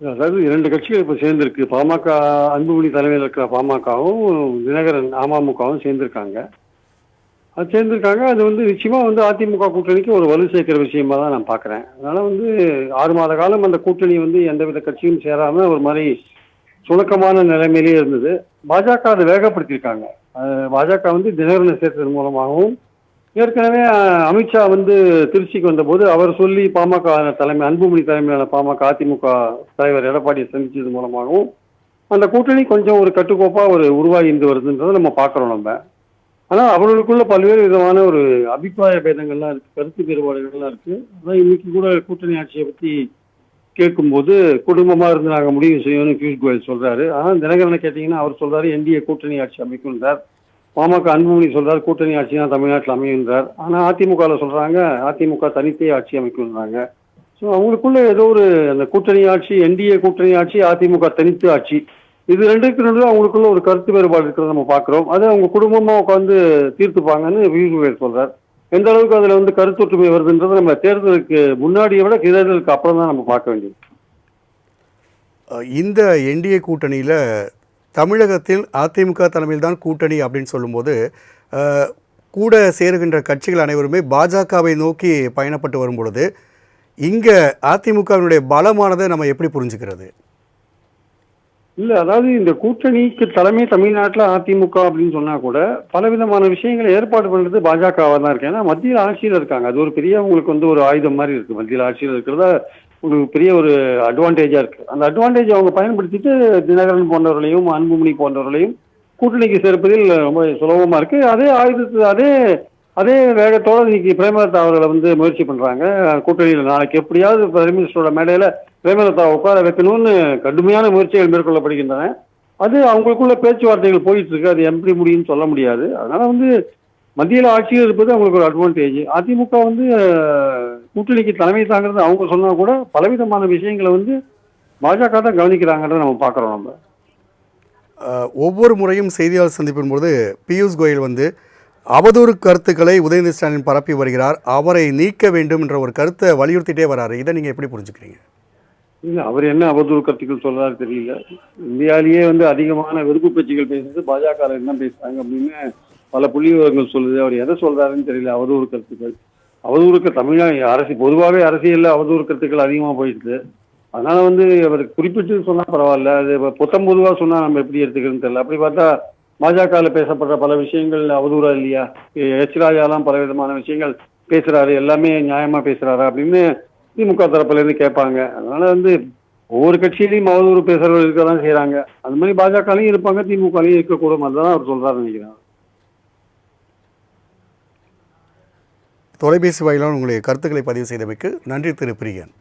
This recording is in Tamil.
அதாவது இரண்டு கட்சிகள் இப்போ சேர்ந்திருக்கு. பாமக அன்புமணி தலைமையில் இருக்கிற பாமகவும் தினகரன் அமமுகவும் சேர்ந்திருக்காங்க. அது சேர்ந்திருக்காங்க. அது வந்து நிச்சயமாக வந்து அதிமுக கூட்டணிக்கு ஒரு வலு சேர்க்கிற விஷயமா தான் நான் பார்க்குறேன். அதனால் வந்து ஆறு மாத காலம் அந்த கூட்டணி வந்து எந்தவித கட்சியும் சேராமல் ஒரு மாதிரி சுணக்கமான நிலைமையிலேயே இருந்தது. பாஜக அதை வேகப்படுத்தியிருக்காங்க. பாஜக வந்து தினகரனை சேர்த்ததன் மூலமாகவும் ஏற்கனவே அமித்ஷா வந்து திருச்சிக்கு வந்தபோது அவர் சொல்லி பாமக தலைமை அன்புமணி தலைமையிலான பாமக அதிமுக தலைவர் எடப்பாடியை சந்திச்சது மூலமாகவும் அந்த கூட்டணி கொஞ்சம் ஒரு கட்டுக்கோப்பாக ஒரு உருவாகிட்டு வருதுன்றதை நம்ம பார்க்குறோம் நம்ம. ஆனால் அவர்களுக்குள்ள பல்வேறு விதமான ஒரு அபிப்பிராய பேதங்கள்லாம் இருக்குது கருத்து வேறுபாடுகள்லாம் இருக்குது அதான் இன்னைக்கு கூட கூட்டணி ஆட்சியை பற்றி கேட்கும்போது குடும்பமாக இருந்து நாங்கள் முடிவு செய்யணும்னு பியூஷ் கோயல் சொல்கிறாரு ஆனால் தினகரனை கேட்டிங்கன்னா அவர் சொல்கிறாரு என்டிஏ கூட்டணி ஆட்சி அமைக்கும்ன்றார். பாமக அன்புமணி சொல்றாரு கூட்டணி ஆட்சி தான் தமிழ்நாட்டில் அமையுன்றார் ஆனால் அதிமுகவில் சொல்றாங்க அதிமுக தனித்தே ஆட்சி அமைக்கும்ன்றாங்க. ஸோ அவங்களுக்குள்ள ஏதோ ஒரு அந்த கூட்டணி ஆட்சி என்டிஏ கூட்டணி ஆட்சி அதிமுக தனித்து ஆட்சி. இது ரெண்டுக்கு ரெண்டு அவங்களுக்குள்ள ஒரு கருத்து வேறுபாடு இருக்கிறத நம்ம பார்க்குறோம். அதை அவங்க குடும்பமா உட்காந்து தீர்த்துப்பாங்கன்னு பியூஷ் சொல்றார். எந்த அளவுக்கு அதில் வந்து கருத்தொற்றுமை வருதுன்றது நம்ம தேர்தலுக்கு முன்னாடியை விட தேர்தலுக்கு அப்புறம் தான் நம்ம பார்க்க வேண்டியது. இந்த என்டிஏ கூட்டணியில் தமிழகத்தில் அதிமுக தலைமையில்தான் கூட்டணி அப்படின்னு சொல்லும்போது கூட சேருகின்ற கட்சிகள் அனைவருமே பாஜகவை நோக்கி பயணப்பட்டு வரும் பொழுது இங்கே அதிமுகவினுடைய பலமானதை நம்ம எப்படி புரிஞ்சுக்கிறது? இல்ல அதாவது இந்த கூட்டணிக்கு தலைமை தமிழ்நாட்டுல அதிமுக அப்படின்னு சொன்னா கூட பலவிதமான விஷயங்களை ஏற்பாடு பண்ணுறது பாஜகவா தான் இருக்கு. ஏன்னா மத்தியில் ஆட்சியில் இருக்காங்க. அது ஒரு பெரிய அவங்களுக்கு வந்து ஒரு ஆயுதம் மாதிரி இருக்கு. மத்தியில் ஆட்சியில் இருக்கிறதா உங்களுக்கு பெரிய ஒரு அட்வான்டேஜாக இருக்குது அந்த அட்வான்டேஜ் அவங்க பயன்படுத்திட்டு தினகரன் போன்றவர்களையும் அன்புமணி போன்றவர்களையும் கூட்டணிக்கு சேர்ப்பதில் ரொம்ப சுலபமாக இருக்குது அதே ஆயுதத்து அதே அதே வேகத்தோட இன்னைக்கு பிரேமலதா அவர்களை வந்து முயற்சி பண்ணுறாங்க கூட்டணியில் நாளைக்கு எப்படியாவது பிரைம் மினிஸ்டரோட மேடையில் பிரேமலதா உட்கார வைக்கணும்னு கடுமையான முயற்சிகள் மேற்கொள்ளப்படுகின்றன. அது அவங்களுக்குள்ள பேச்சுவார்த்தைகள் போயிட்டு இருக்கு. அது எப்படி முடியும்னு சொல்ல முடியாது. அதனால வந்து மத்தியில் ஆட்சியில் இருப்பது அவங்களுக்கு ஒரு அட்வான்டேஜ் அதிமுக வந்து கூட்டணிக்கு தலைமை தாங்கிறது அவங்க சொன்னா கூட பலவிதமான விஷயங்களை வந்து பாஜக தான் கவனிக்கிறாங்கன்றத நம்ம பார்க்குறோம் நம்ம. ஒவ்வொரு முறையும் செய்தியாளர் சந்திப்பின் பொழுது பியூஷ் கோயல் வந்து அவதூறு கருத்துக்களை உதயநிதி ஸ்டாலின் பரப்பி வருகிறார். அவரை நீக்க வேண்டும் என்ற ஒரு கருத்தை வலியுறுத்திட்டே வராரு. இதை நீங்கள் எப்படி புரிஞ்சுக்கிறீங்க? இல்ல அவர் என்ன அவதூறு கருத்துக்கள் சொல்றாரு தெரியல. இந்தியாவிலேயே வந்து அதிகமான வெறுப்பு பேச்சுகள் பேசுறது பாஜக என்ன பேசுறாங்க அப்படின்னு பல புள்ளி விவரங்கள் சொல்லுது. அவர் எதை சொல்றாருன்னு தெரியல. அவதூறு கருத்துக்கள். அவதூறுக்கு தமிழா அரசு பொதுவாகவே அரசியலில் அவதூறு கருத்துக்கள் அதிகமாக போயிடுது. அதனால வந்து அவர் குறிப்பிட்டு சொன்னால் பரவாயில்ல. அது புத்தம் பொதுவாக சொன்னால் நம்ம எப்படி எடுத்துக்கிறதுன்னு தெரியல. அப்படி பார்த்தா பாஜகவில் பேசப்படுற பல விஷயங்கள் அவதூறா இல்லையா? எச் ராஜாலாம் பல விதமான விஷயங்கள் பேசுறாரு. எல்லாமே நியாயமா பேசுறாரா அப்படின்னு திமுக தரப்புல இருந்து கேட்பாங்க. அதனால வந்து ஒவ்வொரு கட்சியிலையும் அவதூறு பேசுறவங்க இருக்க தான் செய்யறாங்க அந்த மாதிரி பாஜகலையும் இருப்பாங்க திமுகலையும் இருக்கக்கூடும். அதுதான் அவர் சொல்றாரு நினைக்கிறேன். தொலைபேசி வாயிலான உங்களுடைய கருத்துக்களை பதிவு செய்தமைக்கு நன்றி திரு பிரியன்